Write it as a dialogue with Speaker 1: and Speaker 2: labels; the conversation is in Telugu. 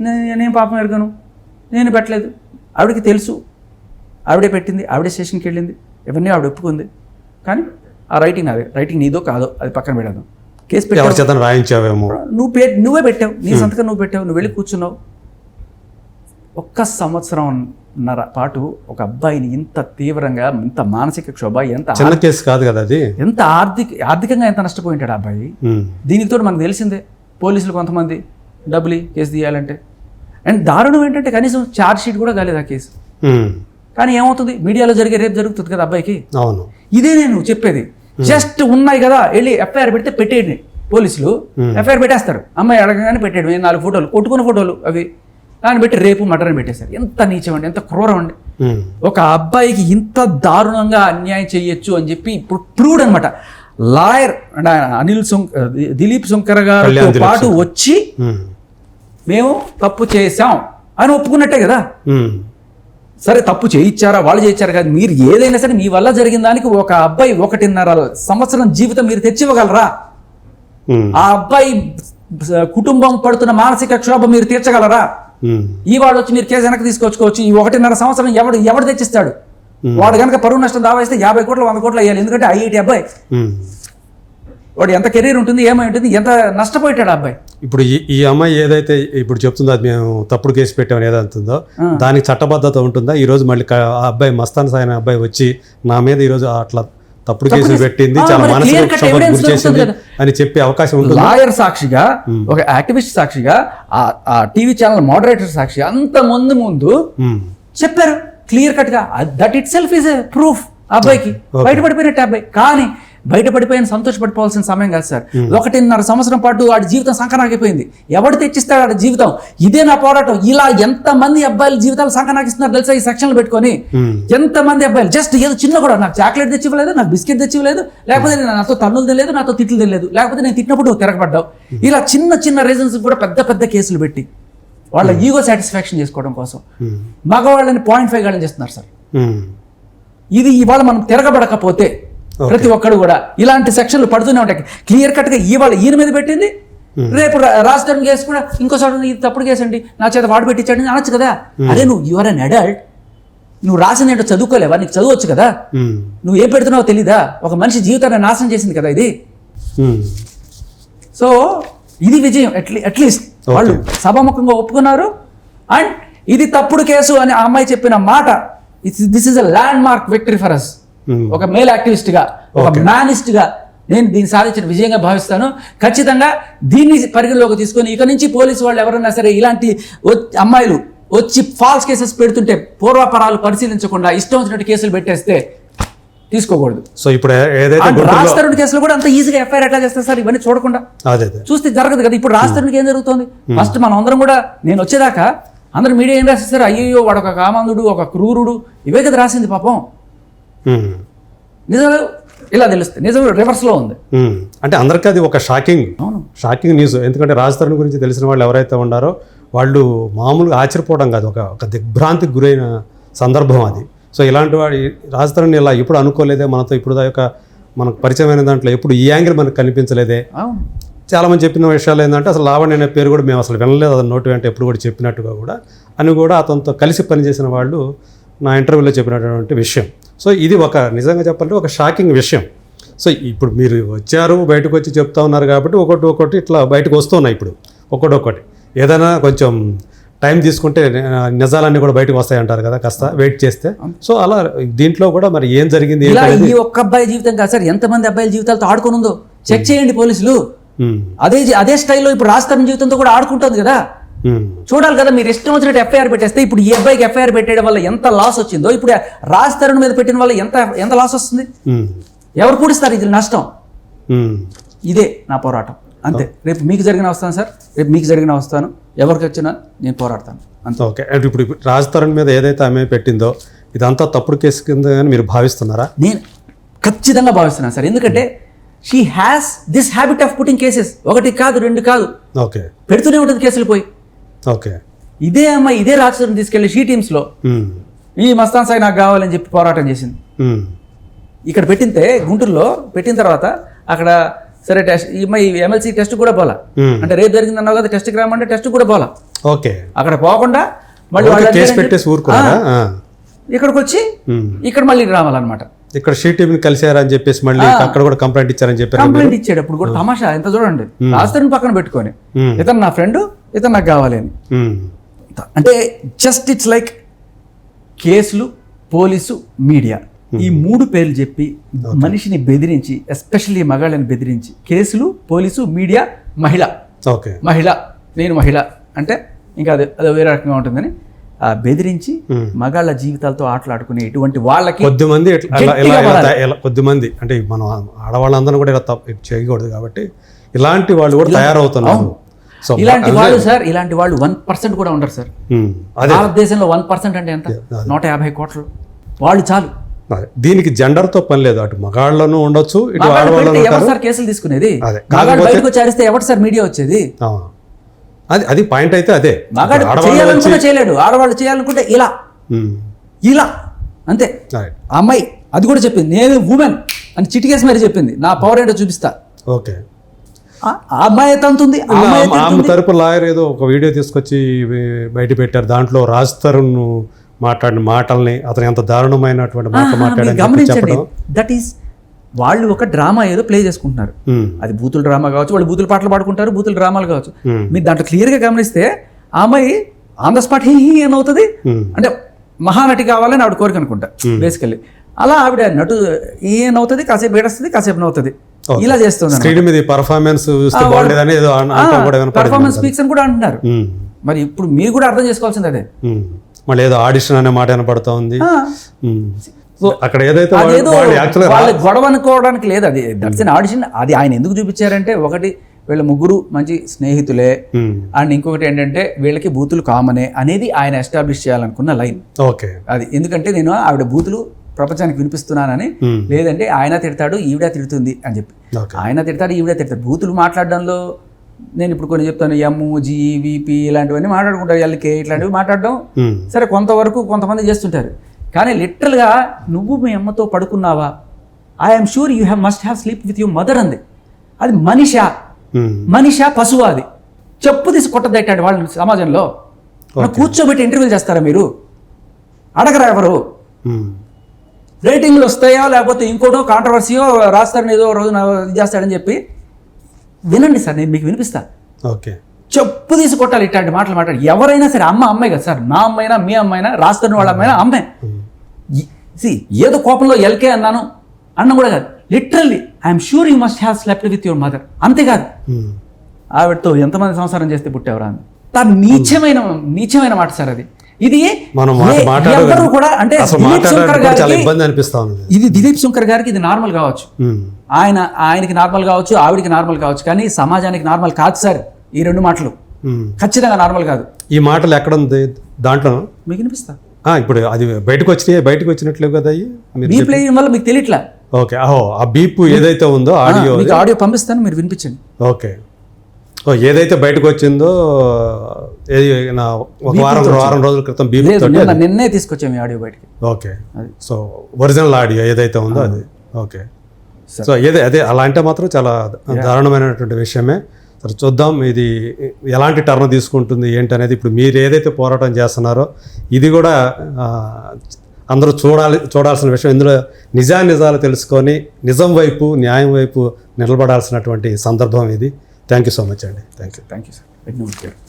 Speaker 1: నేనేం పాపం ఎరగను నేను పెట్టలేదు. ఆవిడకి తెలుసు. ఆవిడే పెట్టింది. ఆవిడే స్టేషన్కి వెళ్ళింది. ఇవన్నీ ఆవిడ ఒప్పుకుంది. కానీ ఆ రైటింగ్ నాదే. రైటింగ్ నీదో కాదో అది పక్కన పెడదాం కేసు పెట్టావు.
Speaker 2: రాయించావేమో?
Speaker 1: నువ్వు పే నువ్వే పెట్టావు. నీ సంతకం నువ్వు పెట్టావు. నువ్వు వెళ్ళి కూర్చున్నావు. ఒక్క సంవత్సరం నర పాటు ఒక అబ్బాయిని ఇంత తీవ్రంగా ఇంత మానసిక క్షోభ ఎంత
Speaker 2: చిన్న కేసు కాదు కదా అది?
Speaker 1: ఎంత ఆర్థిక ఆర్థికంగా ఎంత నష్టపోయి ఉంటాడు ఆ అబ్బాయి. దీనితో మనకు తెలిసిందే. పోలీసులు కొంతమంది డబ్బులు కేసు తీయాలంటే. అండ్ దారుణం ఏంటంటే కనీసం ఛార్జ్ షీట్ కూడా కాలేదు ఆ కేసు. కానీ ఏమవుతుంది? మీడియాలో జరిగే రేపు జరుగుతుంది కదా అబ్బాయికి?
Speaker 2: అవును.
Speaker 1: ఇదే నేను చెప్పేది. జస్ట్ ఉన్నాయి కదా వెళ్ళి ఎఫ్ఐఆర్ పెడితే పెట్టేయండి. పోలీసులు ఎఫ్ఐఆర్ పెట్టేస్తారు. అమ్మాయి అడగగానే పెట్టేయడం. ఏ నాలుగు ఫోటోలు కొట్టుకున్న ఫోటోలు అవి. దాన్ని పెట్టి రేపు మటన్ పెట్టేశారు. ఎంత నీచం అండి ఎంత క్రూరం అండి. ఒక అబ్బాయికి ఇంత దారుణంగా అన్యాయం చేయొచ్చు అని చెప్పి ఇప్పుడు ప్రూవ్డ్ అనమాట లాయర్ అంటే ఆయన అనిల్ సుంక్ దిలీప్ శంకర్ గారితో పాటు వచ్చి. మేము తప్పు చేశాం అని ఒప్పుకున్నట్టే కదా. సరే తప్పు చేయించారా వాళ్ళు చేయించారు కదా. మీరు ఏదైనా సరే మీ వల్ల జరిగిన దానికి ఒక అబ్బాయి ఒకటిన్నర సంవత్సరం జీవితం మీరు తెచ్చివ్వగలరా. ఆ అబ్బాయి కుటుంబం పడుతున్న మానసిక క్షోభ మీరు తీర్చగలరా. ఈ వాడు వచ్చి మీరు కేసు వెనక్కి తీసుకొచ్చుకోవచ్చు. ఈ ఒకటిన్నర సంవత్సరం ఎవడు ఎవడు తెచ్చిస్తాడు? వాడు కనుక పరువు నష్టం దావా వేస్తే యాభై కోట్లు వంద కోట్లు అయ్యాలి ఎందుకంటే ఐఐటి అబ్బాయి. వాడు ఎంత కెరీర్ ఉంటుంది ఏమై ఉంటుంది ఎంత నష్టపోయాడు అబ్బాయి?
Speaker 2: ఇప్పుడు ఈ ఈ అమ్మాయి ఏదైతే ఇప్పుడు చెప్తుందో అది మేము తప్పుడు కేసు పెట్టామని ఏదంటుందో దానికి చట్టబద్ధత ఉంటుందా? ఈ రోజు మళ్ళీ ఆ అబ్బాయి మస్తాన్ సాయి అనే అబ్బాయి వచ్చి నా మీద ఈ రోజు అట్లా తప్పుడు కేసులు
Speaker 1: కేసు-
Speaker 2: పెట్టింది చాలా మానసిక గురి చేసింది అని చెప్పే అవకాశం ఉంటుంది?
Speaker 1: లాయర్ సాక్షిగా ఒక యాక్టివిస్ట్ సాక్షిగా ఆ- ఆ టీవీ ఛానల్ మోడరేటర్ సాక్షి అంత ముందు ముందు చెప్పారు క్లియర్ కట్గా that itself is proof అబ్బాయికి. బయటపడిపోయినట్టు అబ్బాయి. కానీ బయటపడిపోయిన సంతోషపడిపోవాల్సిన సమయం కాదు సార్. ఒకటిన్నర సంవత్సరం పాటు వాడి జీవితం సంకనాగిపోయింది ఎవడు తెచ్చిస్తాడు వాడి జీవితం? ఇదే నా పోరాటం. ఇలా ఎంత మంది అబ్బాయిల జీవితాలు సంకనాగిస్తున్నారు తెలుసా? ఈ సెక్షన్లు పెట్టుకొని. ఎంత మంది అబ్బాయిలు? జస్ట్ ఏదో చిన్న కూడా నాకు చాక్లెట్ తెచ్చి ఇవ్వలేదు నాకు బిస్కెట్ తెచ్చి ఇవ్వలేదు లేకపోతే నేను నాతో తన్నులు తెలియదు నాతో తిట్లు తెలియదు లేకపోతే నేను తిట్టినప్పుడు తిరగబడ్డావు. ఇలా చిన్న చిన్న రీజన్స్ కూడా పెద్ద పెద్ద కేసులు పెట్టి వాళ్ళ ఈగో సాటిస్ఫాక్షన్ చేసుకోవడం కోసం. మగవాళ్ళని పాయింట్ ఫైవ్ గాళ్ళని చేస్తున్నారు సార్. ఇది ఇవాళ మనం తిరగబడకపోతే ప్రతి ఒక్కడు కూడా ఇలాంటి సెక్షన్లు పడుతూనే ఉంటాయి. క్లియర్ కట్గా ఇవాళ ఈయన మీద పెట్టింది రేపు రా- రాజధాని కేసు కూడా ఇంకోసారి ఇది తప్పుడు కేసు అండి. నా చేత వాడు పెట్టించాడు అని అనొచ్చు కదా. అదే నువ్వు యువర్ అన్ అడల్ట్ నువ్వు రాసింది ఏంటో చదువుకోలేవా? నీకు చదవచ్చు కదా. నువ్వు ఏం పెడుతున్నావో తెలీదా? ఒక మనిషి జీవితాన్ని నాశనం చేసింది కదా ఇది. సో ఇది విజయం. అట్లీ అట్లీస్ట్ వాళ్ళు సభాముఖంగా ఒప్పుకున్నారు. అండ్ ఇది తప్పుడు కేసు అని ఆ అమ్మాయి చెప్పిన మాట this is a landmark victory for us ఒక మేల్ యాక్టివిస్ట్గా ఒక మ్యానిస్ట్గా నేను దీన్ని సాధించిన విజయంగా భావిస్తాను. ఖచ్చితంగా దీన్ని పరిగణలోకి తీసుకొని ఇక నుంచి పోలీసు వాళ్ళు ఎవరైనా సరే ఇలాంటి అమ్మాయిలు వచ్చి ఫాల్స్ కేసెస్ పెడుతుంటే పూర్వాపరాలు పరిశీలించకుండా ఇష్టం వచ్చినట్టు కేసులు పెట్టేస్తే తీసుకోకూడదు.
Speaker 2: సో ఇప్పుడు ఏదైతే
Speaker 1: కేసులో కూడా అంత ఈజీగా ఎఫ్ఐఆర్ ఎట్లా చేస్తారు సార్? ఇవన్నీ చూడకుండా. చూస్తే జరగదు కదా. ఇప్పుడు రాజ్ తరుణ్కి ఏం జరుగుతుంది? ఫస్ట్ మనం అందరం కూడా నేను వచ్చేదాకా అందరూ మీడియా ఏం రాసేస్తారు అయ్యో వాడు ఒక కామాంధుడు ఒక క్రూరుడు. ఇవే కదా రాసింది పాపం. నిజాలు ఇలా తెలుస్తాయి నిజం రివర్స్లో ఉంది.
Speaker 2: అంటే అందరికీ అది ఒక షాకింగ్ షాకింగ్ న్యూస్ ఎందుకంటే రాజ్ తరుణ్ గురించి తెలిసిన వాళ్ళు ఎవరైతే ఉన్నారో వాళ్ళు మామూలుగా ఆశ్చర్యపోవడం కాదు. ఒక ఒక దిగ్భ్రాంతికి గురైన సందర్భం అది. సో ఇలాంటి వాడి రాజ్ తరుణ్ ఇలా ఎప్పుడు అనుకోలేదే. మనతో ఇప్పుడు దాకా మనకు పరిచయమైన దాంట్లో ఎప్పుడు ఈ యాంగిల్ మనకు కనిపించలేదే.
Speaker 1: అవును.
Speaker 2: చాలా మంది చెప్పిన విషయాలు ఏంటంటే అసలు లావణ్య అనే పేరు కూడా మేము అసలు వినలేదు. అతని నోటి వెంట ఎప్పుడు కూడా చెప్పినట్టుగా కూడా. అని కూడా అతనితో కలిసి పనిచేసిన వాళ్ళు నా ఇంటర్వ్యూలో చెప్పినటువంటి విషయం. సో ఇది ఒక నిజంగా చెప్పాలంటే ఒక షాకింగ్ విషయం. సో ఇప్పుడు మీరు వచ్చారు బయటకు వచ్చి చెప్తా ఉన్నారు కాబట్టి ఒకటి ఒకటి ఇట్లా బయటకు వస్తున్నాయి ఇప్పుడు. ఒకటి ఒకటి. ఏదైనా కొంచెం టైం తీసుకుంటే నిజాలన్నీ కూడా బయటకు వస్తాయి అంటారు కదా కాస్త వెయిట్ చేస్తే. సో అలా దీంట్లో కూడా మరి ఏం జరిగింది
Speaker 1: ఈ ఒక్క అబ్బాయి జీవితం కాదు సార్ ఎంతమంది అబ్బాయిల జీవితాలతో ఆడుకొని ఉందో. చెక్ చేయండి పోలీసులు. అదే అదే స్టైల్లో ఇప్పుడు తరుణ్ జీవితంతో కూడా ఆడుకుంటుంది కదా. చూడాలి కదా మీరు ఇష్టం వచ్చినట్టు ఎఫ్ఐఆర్ పెట్టేస్తే ఇప్పుడు ఈ అబ్బాయికి ఎఫ్ఐఆర్ పెట్టేయడం వల్ల ఎంత లాస్ వచ్చిందో ఇప్పుడు రాజ్ తరుణ్ మీద పెట్టిన వల్ల ఎంత ఎంత లాస్ వస్తుంది? ఎవరు పూడిస్తారు? ఇది నష్టం. ఇదే నా పోరాటం. అంతే. రేపు మీకు జరిగిన వస్తాను సార్. రేపు మీకు జరిగిన వస్తాను ఎవరికి వచ్చినా నేను పోరాడతాను. అంతే.
Speaker 2: ఓకే. ఇప్పుడు రాజ్ తరుణ్ మీద ఏదైతే ఆమె పెట్టిందో ఇదంతా తప్పుడు కేసు కింద అని మీరు భావిస్తున్నారా?
Speaker 1: నేను ఖచ్చితంగా భావిస్తున్నాను సార్. ఎందుకంటే she has this habit of putting cases ఒకటి కాదు రెండు కాదు.
Speaker 2: ఓకే.
Speaker 1: పెడుతూనే ఉంటుంది కేసులు పోయి.
Speaker 2: ఓకే.
Speaker 1: ఇదే అమ్మాయి ఇదే రాజధాని తీసుకెళ్ళి షీ టీమ్స్లో ఈ మస్తాన్ సాయి నాకు కావాలని చెప్పి పోరాటం చేసింది. ఇక్కడ పెట్టింతే గుంటూరులో పెట్టిన తర్వాత అక్కడ సరే టెస్ట్ ఈ అమ్మాయి ఎమ్మెల్సీ టెస్ట్ కూడా పోలా. అంటే రేపు జరిగింది అన్నావు కదా టెస్ట్కి రామంటే టెస్ట్ కూడా పోలా.
Speaker 2: ఓకే.
Speaker 1: అక్కడ పోకుండా మళ్ళీ చెప్పి-. ఇక్కడికి వచ్చి. ఇక్కడ మళ్ళీ రావాలన్నమాట.
Speaker 2: ఇక్కడ షీ టీవీని కలిసారని చెప్పేసి మళ్ళీ అక్కడ కూడా కంప్లైంట్ ఇచ్చారని చెప్పారు
Speaker 1: కంప్లైంట్ ఇచ్చాడు అప్పుడు కూడా తమాషా ఎంత చూడండి రాస్తారని పక్కన పెట్టుకొని. ఇతను నా ఫ్రెండ్ ఇతను నాకు కావాలి అని. అంటే జస్ట్ ఇట్స్ లైక్ కేసులు పోలీసు మీడియా. ఈ మూడు పేర్లు చెప్పి మనిషిని బెదిరించి ఎస్పెషల్లీ మగాళ్ళని బెదిరించి కేసులు పోలీసు మీడియా మహిళ.
Speaker 2: ఓకే.
Speaker 1: మహిళ. నేను మహిళ. అంటే ఇంకా అది అది వేరే రకంగా ఉంటుందని. ఆ బెదిరించి మగాళ్ళ జీవితాలతో ఆటలాడుకునే ఇటువంటి వాళ్ళకి
Speaker 2: కొద్ది మంది కొద్ది మంది అంటే మనం ఆడవాళ్ళందరూ కూడా ఇలా చేయకూడదు కాబట్టి ఇలాంటి వాళ్ళు కూడా తయారవుతున్నారు.
Speaker 1: ఇలాంటి వాళ్ళు సార్ ఇలాంటి వాళ్ళు వన్ పర్సెంట్ కూడా ఉండరు సార్.
Speaker 2: అదే.
Speaker 1: భారతదేశంలో వన్ పర్సెంట్ అంటే ఎంత? నూట యాభై కోట్లు. వాళ్ళు చాలు.
Speaker 2: దీనికి జెండర్తో పని లేదు. అటు మగాళ్ళను ఉండొచ్చు ఇటు ఆడవాళ్ళను
Speaker 1: ఎవరు సార్ కేసులు తీసుకునేది. మగాడు బయటకు వచ్చి అరిస్తే ఎవరు సార్ మీడియా వచ్చేది.
Speaker 2: అది అది పాయింట్ అయితే అదే.
Speaker 1: మగాడు చేయాలనుకుంటే చేయలేడు. ఆడవాళ్ళు చేయాలనుకుంటే ఇలా.
Speaker 2: ఉమ్.
Speaker 1: ఇలా. అంతే. అమ్మాయి అది కూడా చెప్పింది. నేను ఉమెన్ అని చిటికేసి మరి చెప్పింది. నా పవర్ ఏంటో చూపిస్తా.
Speaker 2: ఓకే
Speaker 1: అమ్మాయి తంతుంది ఆ అమ్మాయి
Speaker 2: ఆమె-. తరపు లాయర్ ఏదో ఒక వీడియో తీసుకొచ్చి బయట పెట్టారు. దాంట్లో రాజ్ తరుణ్ మాట్లాడిన మాటల్ని అతను ఎంత దారుణమైనటువంటి మాట
Speaker 1: గమనించండి.
Speaker 2: చెప్పడం.
Speaker 1: దట్ ఈస్ వాళ్ళు ఒక డ్రామా ఏదో ప్లే చేసుకుంటున్నారు. అది బూతుల డ్రామా కావచ్చు వాళ్ళు బూతుల పాటలు పాడుకుంటారు బూతుల డ్రామాలు కావచ్చు. మీరు దాంట్లో క్లియర్గా గమనిస్తే ఆ అమ్మాయి on the spot he he అని అవుతుంది. అంటే మహానటి కావాలని ఆవిడ కోరిక అనుకుంటా బేసికల్లీ అలా ఆవిడ నటు ఈయన అవుతుంది కాసేపు ఏడుస్తుంది కాసేపు నవ్వుతుంది. ఇలా చేస్తుంది
Speaker 2: స్క్రీన్ మీద పర్ఫార్మెన్స్ చూస్తే బాగుండేదని ఏదో
Speaker 1: పర్ఫార్మెన్స్ స్పీక్స్ అని కూడా అంటున్నారు.
Speaker 2: ఉమ్.
Speaker 1: మరి ఇప్పుడు మీరు కూడా అర్థం చేసుకోవాల్సింది అదే.
Speaker 2: ఉమ్. మళ్ళీ ఏదో ఆడిషన్ అనే మాట వినపడతా ఉంది. సో అక్కడ ఏదైతే వాళ్ళు-
Speaker 1: గొడవ అనుకోవడానికి లేదు అది. దట్స్ అన్ ఆడిషన్ అది ఆయన ఎందుకు చూపించారంటే ఒకటి వీళ్ళ ముగ్గురు మంచి స్నేహితులే. అండ్ ఇంకొకటి ఏంటంటే వీళ్ళకి బూతులు కామనే అనేది ఆయన ఎస్టాబ్లిష్ చేయాలనుకున్న లైన్
Speaker 2: ఓకే
Speaker 1: అది. ఎందుకంటే నేను ఆవిడ బూతులు ప్రపంచానికి వినిపిస్తున్నానని. లేదంటే ఆయన తిడతాడు ఈవిడ తిడుతుంది అని చెప్పి. ఆయన తిడతాడు ఈవిడ తిడతాడు. బూతులు మాట్లాడడంలో నేను ఇప్పుడు కొన్ని చెప్తాను ఎమ్ జీ విపి ఇలాంటివన్నీ మాట్లాడుకుంటారు ఎల్కే ఇట్లాంటివి మాట్లాడడం. సరే కొంతవరకు కొంతమంది చేస్తుంటారు. కానీ లిటరల్గా నువ్వు మీ అమ్మతో పడుకున్నావా? I'm sure you have must have sleep with your mother అంది. అది మనిషా. మనిషా పశువు అది? చెప్పు తీసి కొట్టదట్టాడు వాళ్ళు సమాజంలో. కూర్చోబెట్టి ఇంటర్వ్యూలు చేస్తారా మీరు? అడగరా ఎవరు. రేటింగ్లు వస్తాయో లేకపోతే ఇంకోటో కాంట్రవర్సీయో రాస్తారని ఏదో రోజు ఇది చేస్తాడని చెప్పి వినండి సార్ నేను మీకు వినిపిస్తా.
Speaker 2: ఓకే.
Speaker 1: చెప్పు తీసి కొట్టాలి ఇట్లాంటి మాటలు మాట్లాడి. ఎవరైనా సరే అమ్మ అమ్మాయి కదా సార్. నా అమ్మైనా మీ అమ్మైనా రాస్తున్న వాళ్ళ అమ్మైనా అమ్మే. సి ఏదో కోపంలో ఎల్కే అన్నాను. అన్నం కూడా కాదు. Literally I'm sure you must have slept with your mother అంతేకాదు. ఆవిడతో ఎంతమంది సంసారం చేస్తే పుట్టేవరా అని. తను నీచమైన నీచమైన మాట సార్ అది. ఇది ఎవ్వరు కూడా అంటే దిలీప్ శంకర్ గారికి ఇది దిలీప్ శంకర్ గారికి ఇది నార్మల్ కావచ్చు. ఆయన ఆయనకి నార్మల్ కావచ్చు ఆవిడికి నార్మల్ కావచ్చు కానీ సమాజానికి నార్మల్ కాదు సార్ ఈ రెండు మాటలు. ఖచ్చితంగా నార్మల్ కాదు.
Speaker 2: ఈ మాటలు ఎక్కడ ఉంది? దాంట్లో?
Speaker 1: మీకు వినిపిస్తా?
Speaker 2: ఇప్పుడు అది బయటకు వచ్చినాయి? బయటకు వచ్చినట్లేవు కదా
Speaker 1: వేయడం వల్ల మీకు తెలియట్లా?
Speaker 2: ఓకే ఆ బీప్ ఏదైతే ఉందో ఆడియో
Speaker 1: ఆడియో పంపిస్తాను మీరు వినిపించండి.
Speaker 2: ఓకే. ఏదైతే బయటకు వచ్చిందో ఒక వారం వారం రోజుల క్రితం
Speaker 1: నిన్న తీసుకొచ్చాము ఈ ఆడియో బయటికి.
Speaker 2: ఓకే. సో ఒరిజినల్ ఆడియో ఏదైతే ఉందో అది. ఓకే. సో ఏదే అదే అలా అంటే మాత్రం చాలా దారుణమైనటువంటి విషయమే. సరే చూద్దాం ఇది ఎలాంటి టర్న్ తీసుకుంటుంది ఏంటి అనేది ఇప్పుడు మీరు ఏదైతే పోరాటం చేస్తున్నారో ఇది కూడా అందరూ చూడాలి చూడాల్సిన విషయం. ఇందులో నిజా నిజాలు తెలుసుకొని నిజం వైపు న్యాయం వైపు నిలబడాల్సినటువంటి సందర్భం ఇది. థ్యాంక్ యూ సో మచ్ అండి thank you
Speaker 1: thank you sir